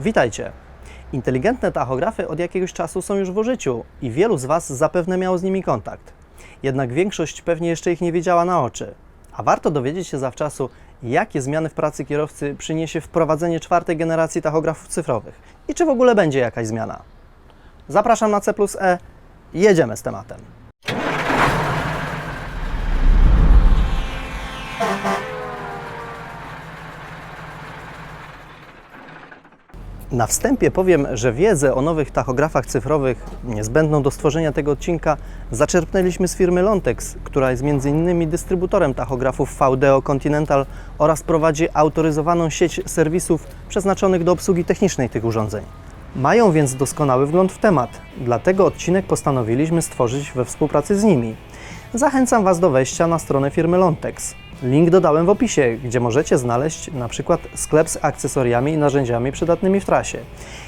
Witajcie. Inteligentne tachografy od jakiegoś czasu są już w użyciu i wielu z Was zapewne miało z nimi kontakt. Jednak większość pewnie jeszcze ich nie wiedziała na oczy. A warto dowiedzieć się zawczasu, jakie zmiany w pracy kierowcy przyniesie wprowadzenie czwartej generacji tachografów cyfrowych i czy w ogóle będzie jakaś zmiana. Zapraszam na C E jedziemy z tematem. Na wstępie powiem, że wiedzę o nowych tachografach cyfrowych niezbędną do stworzenia tego odcinka zaczerpnęliśmy z firmy Lontex, która jest m.in. dystrybutorem tachografów VDO Continental oraz prowadzi autoryzowaną sieć serwisów przeznaczonych do obsługi technicznej tych urządzeń. Mają więc doskonały wgląd w temat, dlatego odcinek postanowiliśmy stworzyć we współpracy z nimi. Zachęcam Was do wejścia na stronę firmy Lontex. Link dodałem w opisie, gdzie możecie znaleźć na przykład sklep z akcesoriami i narzędziami przydatnymi w trasie.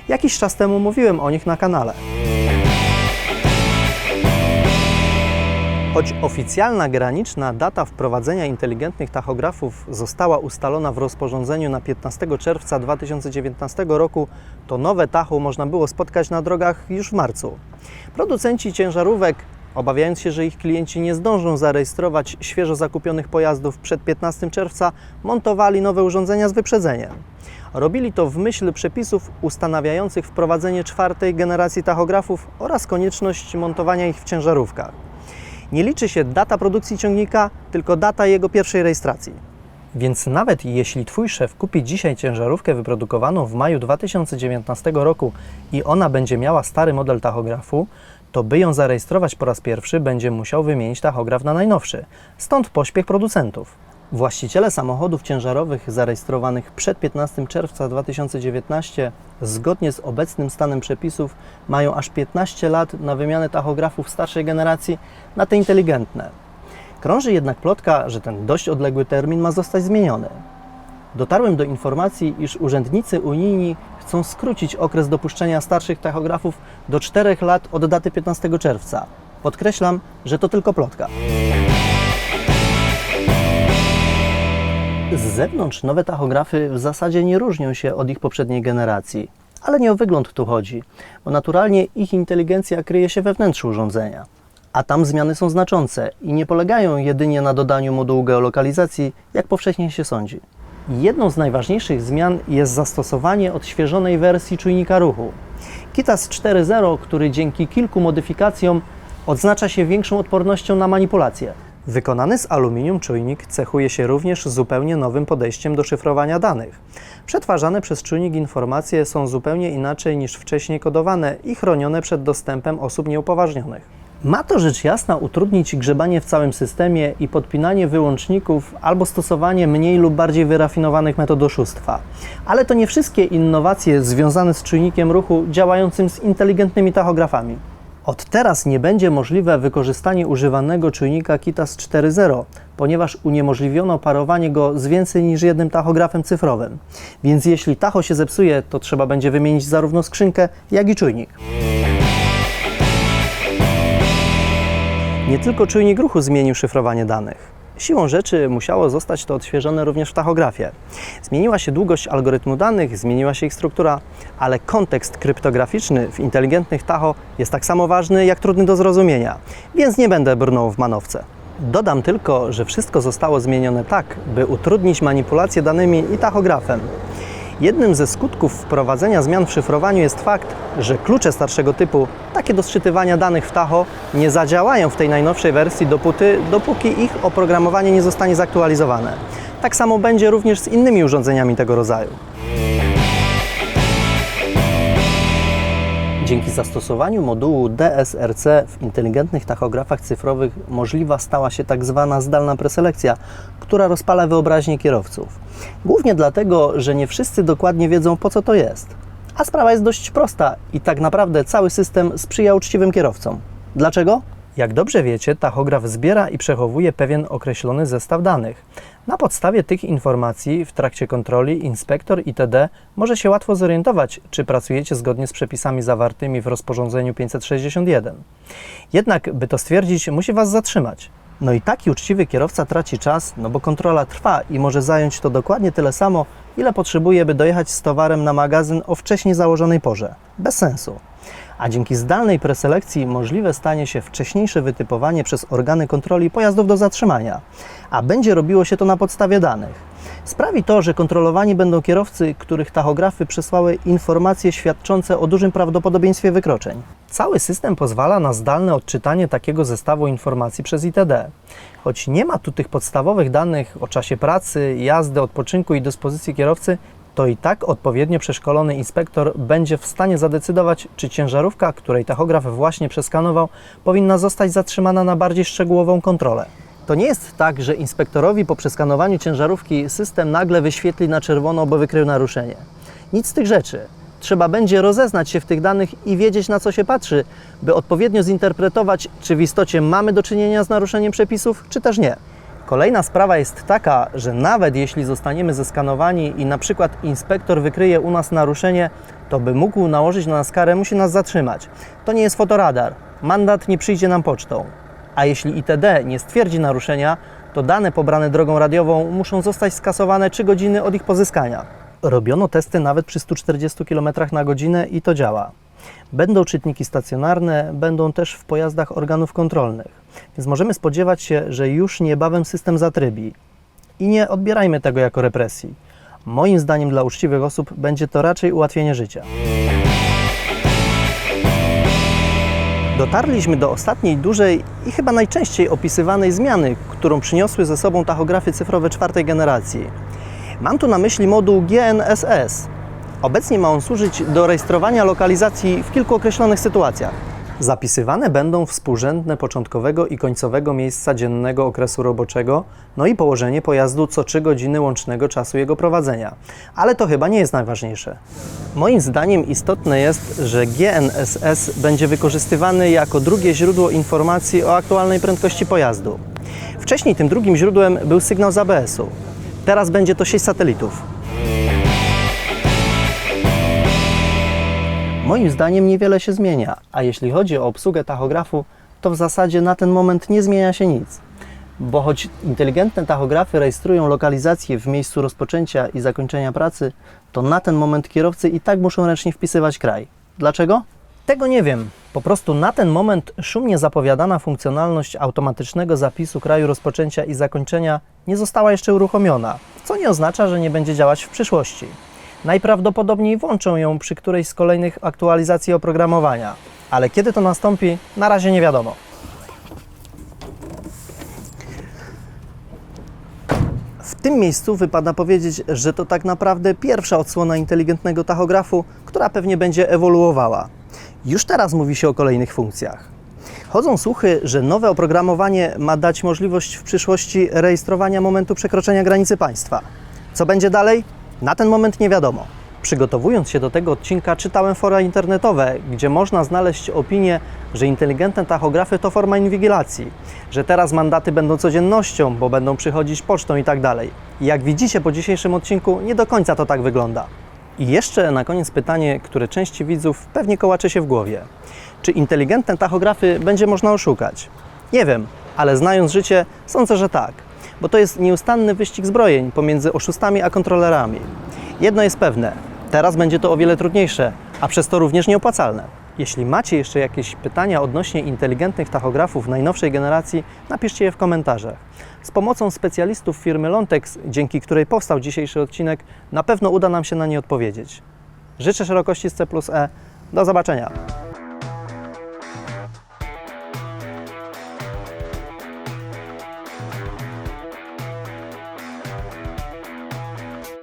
Jakiś czas temu mówiłem o nich na kanale. Choć oficjalna graniczna data wprowadzenia inteligentnych tachografów została ustalona w rozporządzeniu na 15 czerwca 2019 roku, to nowe tacho można było spotkać na drogach już w marcu. Producenci ciężarówek Obawiając się, że ich klienci nie zdążą zarejestrować świeżo zakupionych pojazdów przed 15 czerwca, montowali nowe urządzenia z wyprzedzeniem. Robili to w myśl przepisów ustanawiających wprowadzenie czwartej generacji tachografów oraz konieczność montowania ich w ciężarówkach. Nie liczy się data produkcji ciągnika, tylko data jego pierwszej rejestracji. Więc nawet jeśli Twój szef kupi dzisiaj ciężarówkę wyprodukowaną w maju 2019 roku i ona będzie miała stary model tachografu, to by ją zarejestrować po raz pierwszy będzie musiał wymienić tachograf na najnowszy. Stąd pośpiech producentów. Właściciele samochodów ciężarowych zarejestrowanych przed 15 czerwca 2019 zgodnie z obecnym stanem przepisów mają aż 15 lat na wymianę tachografów starszej generacji na te inteligentne. Krąży jednak plotka, że ten dość odległy termin ma zostać zmieniony. Dotarłem do informacji, iż urzędnicy unijni chcą skrócić okres dopuszczenia starszych tachografów do 4 lat od daty 15 czerwca. Podkreślam, że to tylko plotka. Z zewnątrz nowe tachografy w zasadzie nie różnią się od ich poprzedniej generacji. Ale nie o wygląd tu chodzi, bo naturalnie ich inteligencja kryje się we wnętrzu urządzenia. A tam zmiany są znaczące i nie polegają jedynie na dodaniu modułu geolokalizacji, jak powszechnie się sądzi. Jedną z najważniejszych zmian jest zastosowanie odświeżonej wersji czujnika ruchu. Kitas 4.0, który dzięki kilku modyfikacjom odznacza się większą odpornością na manipulacje. Wykonany z aluminium czujnik cechuje się również zupełnie nowym podejściem do szyfrowania danych. Przetwarzane przez czujnik informacje są zupełnie inaczej niż wcześniej kodowane i chronione przed dostępem osób nieupoważnionych. Ma to rzecz jasna utrudnić grzebanie w całym systemie i podpinanie wyłączników albo stosowanie mniej lub bardziej wyrafinowanych metod oszustwa. Ale to nie wszystkie innowacje związane z czujnikiem ruchu działającym z inteligentnymi tachografami. Od teraz nie będzie możliwe wykorzystanie używanego czujnika KITAS 4.0, ponieważ uniemożliwiono parowanie go z więcej niż jednym tachografem cyfrowym. Więc jeśli tacho się zepsuje, to trzeba będzie wymienić zarówno skrzynkę, jak i czujnik. Nie tylko czujnik ruchu zmienił szyfrowanie danych. Siłą rzeczy musiało zostać to odświeżone również w tachografie. Zmieniła się długość algorytmu danych, zmieniła się ich struktura, ale kontekst kryptograficzny w inteligentnych tacho jest tak samo ważny jak trudny do zrozumienia, więc nie będę brnął w manowce. Dodam tylko, że wszystko zostało zmienione tak, by utrudnić manipulację danymi i tachografem. Jednym ze skutków wprowadzenia zmian w szyfrowaniu jest fakt, że klucze starszego typu, takie do sczytywania danych w Tacho, nie zadziałają w tej najnowszej wersji dopóty, dopóki ich oprogramowanie nie zostanie zaktualizowane. Tak samo będzie również z innymi urządzeniami tego rodzaju. Dzięki zastosowaniu modułu DSRC w inteligentnych tachografach cyfrowych możliwa stała się tak zwana zdalna preselekcja, która rozpala wyobraźnię kierowców. Głównie dlatego, że nie wszyscy dokładnie wiedzą po co to jest. A sprawa jest dość prosta i tak naprawdę cały system sprzyja uczciwym kierowcom. Dlaczego? Jak dobrze wiecie, tachograf zbiera i przechowuje pewien określony zestaw danych. Na podstawie tych informacji w trakcie kontroli inspektor ITD może się łatwo zorientować, czy pracujecie zgodnie z przepisami zawartymi w rozporządzeniu 561. Jednak, by to stwierdzić, musi Was zatrzymać. No i taki uczciwy kierowca traci czas, no bo kontrola trwa i może zająć to dokładnie tyle samo, ile potrzebuje, by dojechać z towarem na magazyn o wcześniej założonej porze. Bez sensu. A dzięki zdalnej preselekcji możliwe stanie się wcześniejsze wytypowanie przez organy kontroli pojazdów do zatrzymania, a będzie robiło się to na podstawie danych. Sprawi to, że kontrolowani będą kierowcy, których tachografy przesłały informacje świadczące o dużym prawdopodobieństwie wykroczeń. Cały system pozwala na zdalne odczytanie takiego zestawu informacji przez ITD. Choć nie ma tu tych podstawowych danych o czasie pracy, jazdy, odpoczynku i dyspozycji kierowcy, to i tak odpowiednio przeszkolony inspektor będzie w stanie zadecydować, czy ciężarówka, której tachograf właśnie przeskanował, powinna zostać zatrzymana na bardziej szczegółową kontrolę. To nie jest tak, że inspektorowi po przeskanowaniu ciężarówki system nagle wyświetli na czerwono, bo wykrył naruszenie. Nic z tych rzeczy. Trzeba będzie rozeznać się w tych danych i wiedzieć, na co się patrzy, by odpowiednio zinterpretować, czy w istocie mamy do czynienia z naruszeniem przepisów, czy też nie. Kolejna sprawa jest taka, że nawet jeśli zostaniemy zeskanowani i na przykład inspektor wykryje u nas naruszenie, to by mógł nałożyć na nas karę, musi nas zatrzymać. To nie jest fotoradar. Mandat nie przyjdzie nam pocztą. A jeśli ITD nie stwierdzi naruszenia, to dane pobrane drogą radiową muszą zostać skasowane 3 godziny od ich pozyskania. Robiono testy nawet przy 140 km na godzinę i to działa. Będą czytniki stacjonarne, będą też w pojazdach organów kontrolnych, więc możemy spodziewać się, że już niebawem system zatrybi. I nie odbierajmy tego jako represji. Moim zdaniem dla uczciwych osób będzie to raczej ułatwienie życia. Dotarliśmy do ostatniej dużej i chyba najczęściej opisywanej zmiany, którą przyniosły ze sobą tachografy cyfrowe czwartej generacji. Mam tu na myśli moduł GNSS. Obecnie ma on służyć do rejestrowania lokalizacji w kilku określonych sytuacjach. Zapisywane będą współrzędne początkowego i końcowego miejsca dziennego okresu roboczego, no i położenie pojazdu co 3 godziny łącznego czasu jego prowadzenia. Ale to chyba nie jest najważniejsze. Moim zdaniem istotne jest, że GNSS będzie wykorzystywany jako drugie źródło informacji o aktualnej prędkości pojazdu. Wcześniej tym drugim źródłem był sygnał z ABS-u. Teraz będzie to sieć satelitów. Moim zdaniem niewiele się zmienia, a jeśli chodzi o obsługę tachografu, to w zasadzie na ten moment nie zmienia się nic. Bo choć inteligentne tachografy rejestrują lokalizację w miejscu rozpoczęcia i zakończenia pracy, to na ten moment kierowcy i tak muszą ręcznie wpisywać kraj. Dlaczego? Tego nie wiem. Po prostu na ten moment szumnie zapowiadana funkcjonalność automatycznego zapisu kraju rozpoczęcia i zakończenia nie została jeszcze uruchomiona, co nie oznacza, że nie będzie działać w przyszłości. Najprawdopodobniej włączą ją przy którejś z kolejnych aktualizacji oprogramowania, ale kiedy to nastąpi, na razie nie wiadomo. W tym miejscu wypada powiedzieć, że to tak naprawdę pierwsza odsłona inteligentnego tachografu, która pewnie będzie ewoluowała. Już teraz mówi się o kolejnych funkcjach. Chodzą słuchy, że nowe oprogramowanie ma dać możliwość w przyszłości rejestrowania momentu przekroczenia granicy państwa. Co będzie dalej? Na ten moment nie wiadomo. Przygotowując się do tego odcinka, czytałem fora internetowe, gdzie można znaleźć opinię, że inteligentne tachografy to forma inwigilacji, że teraz mandaty będą codziennością, bo będą przychodzić pocztą i tak dalej. Jak widzicie po dzisiejszym odcinku, nie do końca to tak wygląda. I jeszcze na koniec pytanie, które części widzów pewnie kołacze się w głowie. Czy inteligentne tachografy będzie można oszukać? Nie wiem, ale znając życie, sądzę, że tak. Bo to jest nieustanny wyścig zbrojeń pomiędzy oszustami a kontrolerami. Jedno jest pewne, teraz będzie to o wiele trudniejsze, a przez to również nieopłacalne. Jeśli macie jeszcze jakieś pytania odnośnie inteligentnych tachografów najnowszej generacji, napiszcie je w komentarzach. Z pomocą specjalistów firmy Lontex, dzięki której powstał dzisiejszy odcinek, na pewno uda nam się na nie odpowiedzieć. Życzę szerokości z C plus E. Do zobaczenia.